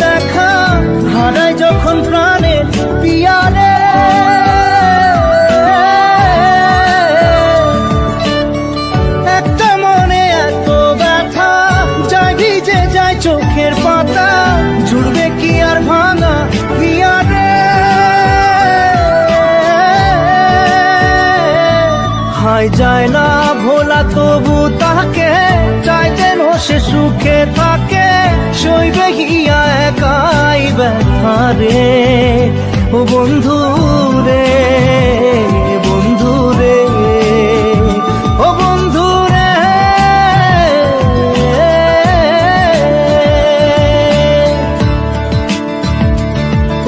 দেখা, হারায় যখন প্রাণে পিয়ারে। একটা মনে এত ব্যথা, যায় ভিজে যায় চোখের পাতা, জুড়বে কি আর ভাঙা পিয়ারে। হাই যায় না ভোলা তবু তাকে রে, ও বন্ধু রে বন্ধু রে, ও বন্ধু রে।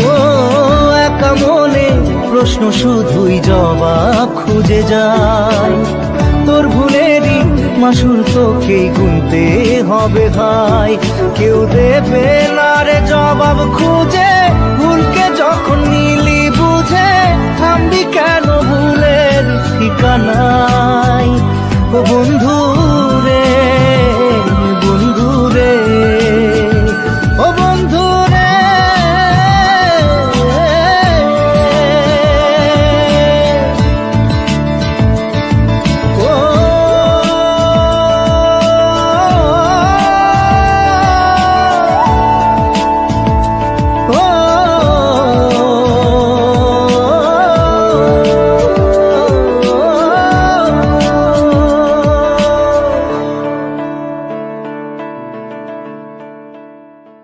ও একা মনে প্রশ্ন শুধুই জবাব খুঁজে যায় তোর ভুলেরই মাসুর তোকেই গুনতে হবে ভাই। কেউ দেবে না রে জবাব খুঁজে বন্ধু